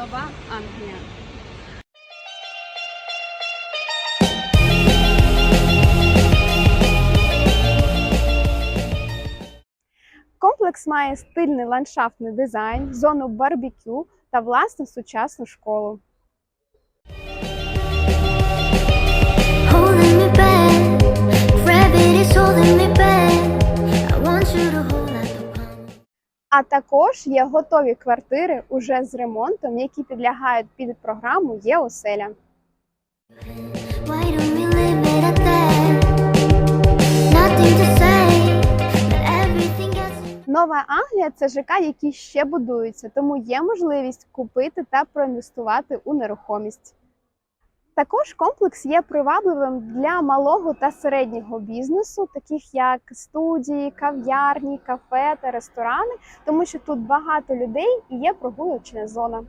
Нова Англія. Комплекс має стильний ландшафтний дизайн, зону барбекю та власну сучасну школу. А також є готові квартири уже з ремонтом, які підлягають під програму Є оселя. Why don't we leave it at that? Nothing to say, but everything gets. Нова Англія це ЖК, які ще будуються, тому є можливість купити та проінвестувати у нерухомість. Також комплекс є привабливим для малого та середнього бізнесу, таких як студії, кав'ярні, кафе та ресторани, тому що тут багато людей і є прогулочна зона.